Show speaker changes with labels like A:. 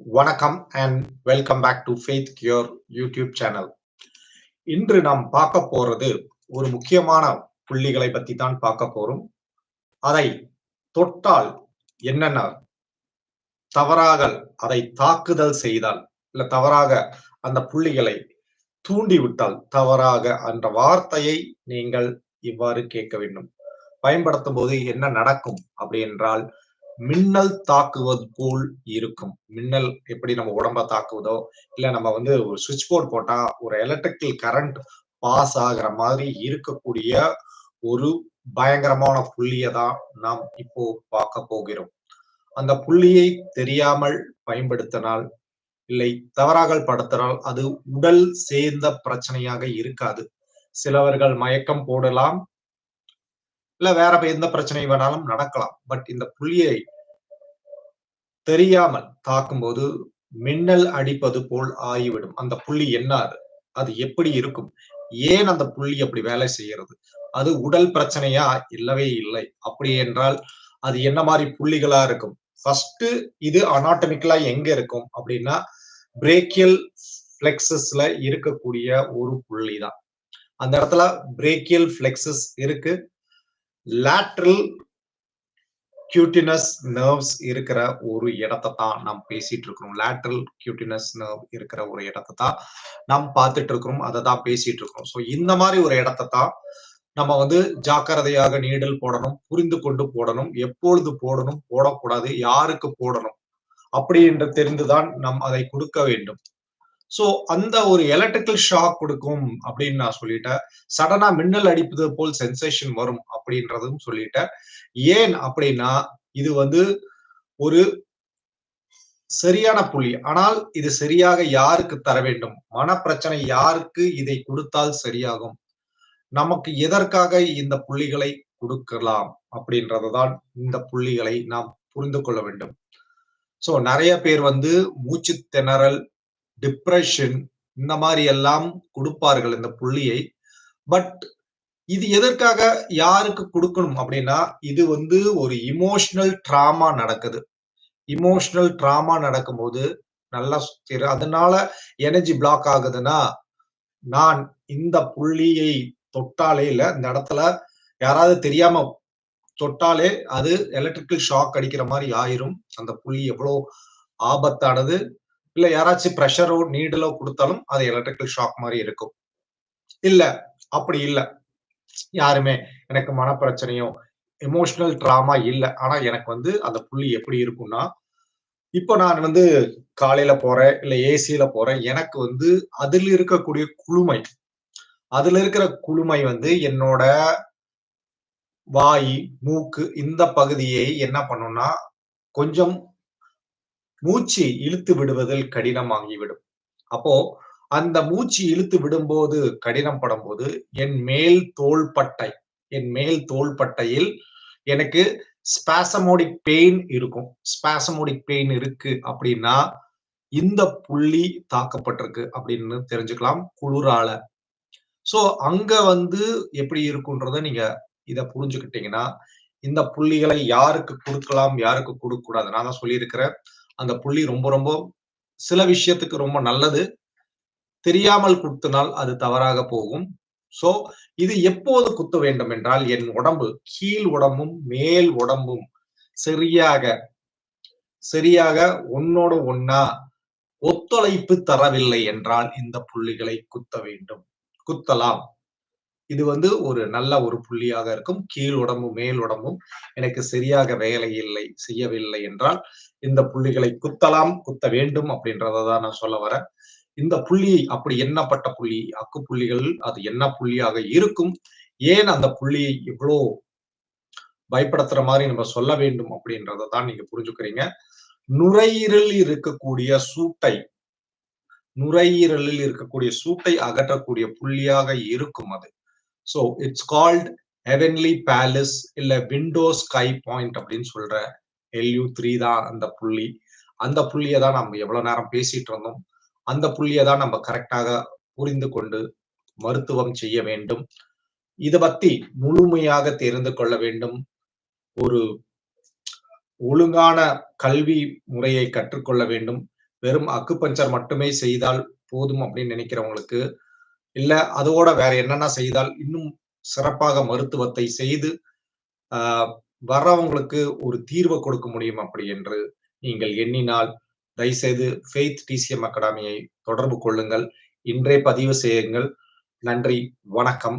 A: வணக்கம் and welcome back to faith cure YouTube channel இன்று நாம் பார்க்க போறது ஒரு முக்கியமான புள்ளிகளை பத்தி தான் பார்க்க போறோம். அதை தொட்டால் என்னென்ன தவறாக அதை தாக்குதல் செய்தால் இல்ல தவறாக அந்த புள்ளிகளை தூண்டிவிட்டால் தவறாக அந்த வார்த்தையை நீங்கள் இவ்வாறு கேட்க வேண்டும். பயன்படுத்தும் போது என்ன நடக்கும் அப்படி என்றால் மின்னல் தாக்குவது போல் இருக்கும். மின்னல் எப்படி நம்ம உடம்ப தாக்குவதோ இல்ல நம்ம வந்து ஒரு சுவிட்ச் போர்டு போட்டா ஒரு எலக்ட்ரிக்கல் கரண்ட் பாஸ் ஆகிற மாதிரி இருக்கக்கூடிய ஒரு பயங்கரமான புள்ளியை தான் நாம் இப்போ பார்க்க போகிறோம். அந்த புள்ளியை தெரியாமல் பயன்படுத்தினால் இல்லை தவறாக படுத்தினால் அது உடல் சேர்ந்த பிரச்சனையாக இருக்காது. சிலவர்கள் மயக்கம் போடலாம் இல்ல வேற எந்த பிரச்சனை வேணாலும் நடக்கலாம். பட் இந்த புள்ளியை தெரியாமல் தாக்கும்போது மின்னல் அடிப்பது போல் ஆகிவிடும். அந்த புள்ளி என்ன அது? அது எப்படி இருக்கும்? ஏன் அந்த புள்ளி அப்படி வேலை செய்கிறது? அது உடல் பிரச்சனையா? இல்லவே இல்லை. அப்படி என்றால் அது என்ன மாதிரி புள்ளிகளா இருக்கும்? ஃபர்ஸ்ட் இது அனாட்டமிக்கலா எங்க இருக்கும்? அப்படின்னா பிரேக்கியல் பிளெக்சஸ்ல இருக்கக்கூடிய ஒரு புள்ளி தான் அந்த இடத்துல பிரேக்கியல் பிளெக்சஸ் இருக்கு. லேட்ரல் கியூட்டினஸ் நர்வ்ஸ் இருக்கிற ஒரு இடத்தை தான் நாம் பேசிட்டு இருக்கிறோம். லேட்ரல் கியூட்டினஸ் நர்வ் இருக்கிற ஒரு இடத்தை தான் நாம் பார்த்துட்டு இருக்கிறோம். அதை தான் பேசிட்டு இருக்கிறோம். ஸோ இந்த மாதிரி ஒரு இடத்தை தான் நம்ம வந்து ஜாக்கிரதையாக நீடல் போடணும் புரிந்து கொண்டு போடணும் எப்பொழுது போடணும் போடக்கூடாது யாருக்கு போடணும் அப்படி என்று தெரிந்துதான் நாம் அதை கொடுக்க வேண்டும். சோ அந்த ஒரு எலக்ட்ரிக்கல் ஷாக் கொடுக்கும் அப்படின்னு நான் சொல்லிட்டேன். சடனா மின்னல் அடிப்பது போல் சென்சேஷன் வரும் அப்படின்றதும் சொல்லிட்டேன். ஏன் அப்படின்னா இது வந்து ஒரு சரியான புள்ளி. ஆனால் இது சரியாக யாருக்கு தர வேண்டும்? மனப்பிரச்சனை யாருக்கு இதை கொடுத்தால் சரியாகும்? நமக்கு எதற்காக இந்த புள்ளிகளை கொடுக்கலாம் அப்படின்றதுதான் இந்த புள்ளிகளை நாம் புரிந்து கொள்ள வேண்டும். சோ நிறைய பேர் வந்து மூச்சு திணறல் டிப்ரெஷன் இந்த மாதிரி எல்லாம் கொடுப்பார்கள் இந்த புள்ளியை. பட் இது எதற்காக யாருக்கு கொடுக்கணும் அப்படின்னா இது வந்து ஒரு இமோஷனல் ட்ராமா நடக்குது. இமோஷனல் ட்ராமா நடக்கும்போது நல்லா அதனால எனர்ஜி பிளாக் ஆகுதுன்னா நான் இந்த புள்ளியை தொட்டாலே இல்ல இந்த இடத்துல யாராவது தெரியாம தொட்டாலே அது எலக்ட்ரிக்கல் ஷாக் அடிக்கிற மாதிரி ஆயிரும். அந்த புள்ளி எவ்வளோ ஆபத்தானது இல்ல யாராச்சும் ப்ரெஷரோ நீடலோ கொடுத்தாலும் அது எலக்ட்ரிக்கல் ஷாக் மாதிரி இருக்கும். இல்ல அப்படி இல்ல. யாருமே எனக்கு மனப்பிரச்சனையோ எமோஷனல் ட்ராமா இல்லை. ஆனா எனக்கு வந்து அந்த புள்ளி எப்படி இருக்கும்னா இப்போ நான் வந்து காலையில போறேன் இல்ல ஏசியில போறேன் எனக்கு வந்து அதில் இருக்கக்கூடிய குளுமை அதுல இருக்கிற குளுமை வந்து என்னோட வாய் மூக்கு இந்த பகுதியை என்ன பண்ணும்னா கொஞ்சம் மூச்சு இழுத்து விடுவதில் கடினமாகிவிடும். அப்போ அந்த மூச்சு இழுத்து விடும்போது கடினம் படும் போது என் மேல் தோள்பட்டை என் மேல் தோள்பட்டையில் எனக்கு ஸ்பாசமோடிக் பெயின் இருக்கும். ஸ்பாசமோடிக் பெயின் இருக்கு அப்படின்னா இந்த புள்ளி தாக்கப்பட்டிருக்கு அப்படின்னு தெரிஞ்சுக்கலாம் குளிரால. சோ அங்க வந்து எப்படி இருக்குன்றத நீங்க இத புரிஞ்சுக்கிட்டீங்கன்னா இந்த புள்ளிகளை யாருக்கு கொடுக்கலாம் யாருக்கு கொடுக்க கூடாது நான் தான் சொல்லியிருக்கிறேன். அந்த புள்ளி ரொம்ப ரொம்ப சில விஷயத்துக்கு ரொம்ப நல்லது. தெரியாமல் குத்தினால் அது தவறாக போகும். சோ இது எப்போது குத்த வேண்டும் என்றால் என் உடம்பு கீழ் உடம்பும் மேல் உடம்பும் சரியாக சரியாக ஒன்னோட ஒன்னா ஒத்துழைப்பு தரவில்லை என்றால் இந்த புள்ளிகளை குத்த வேண்டும். குத்தலாம். இது வந்து ஒரு நல்ல ஒரு புள்ளியாக இருக்கும். கீழ் உடம்பும் மேல் உடம்பும் எனக்கு சரியாக வேலை இல்லை செய்யவில்லை என்றால் இந்த புள்ளிகளை குத்தலாம் குத்த வேண்டும் அப்படின்றதான் நான் சொல்ல வரேன். இந்த புள்ளி அப்படி எண்ணப்பட்ட புள்ளி அக்கு புள்ளிகள் அது என்ன புள்ளியாக இருக்கும்? ஏன் அந்த புள்ளியை இவ்வளோ பயப்படுத்துற மாதிரி நம்ம சொல்ல வேண்டும் அப்படின்றத தான் நீங்க புரிஞ்சுக்கிறீங்க. நுரையீரலில் இருக்கக்கூடிய சூட்டை நுரையீரலில் இருக்கக்கூடிய சூட்டை அகற்றக்கூடிய புள்ளியாக இருக்கும் அது. So it's called heavenly palace இல்லை விண்டோ ஸ்கை பாயிண்ட் அப்படின்னு சொல்ற எல்யூ த்ரீ தான் அந்த புள்ளி. அந்த புள்ளியை தான் நம்ம எவ்வளோ நேரம் பேசிட்டு இருந்தோம். அந்த புள்ளியை தான் நம்ம கரெக்டாக புரிந்து கொண்டு மருத்துவம் செய்ய வேண்டும். இதை பத்தி முழுமையாக தெரிந்து கொள்ள வேண்டும். ஒரு ஒழுங்கான கல்வி முறையை கற்றுக்கொள்ள வேண்டும். வெறும் அக்குபஞ்சர் மட்டுமே செய்தால் போதும் அப்படின்னு நினைக்கிறவங்களுக்கு இல்ல அதோட வேற என்னென்ன செய்தால் இன்னும் சிறப்பாக மருத்துவத்தை செய்து வர்றவங்களுக்கு ஒரு தீர்வை கொடுக்க முடியும் அப்படி என்று நீங்கள் எண்ணினால் தயவுசெய்து ஃபெய்த் டிசிஎம் அகாடமியை தொடர்பு கொள்ளுங்கள். இன்றே பதிவு செய்யுங்கள். நன்றி வணக்கம்.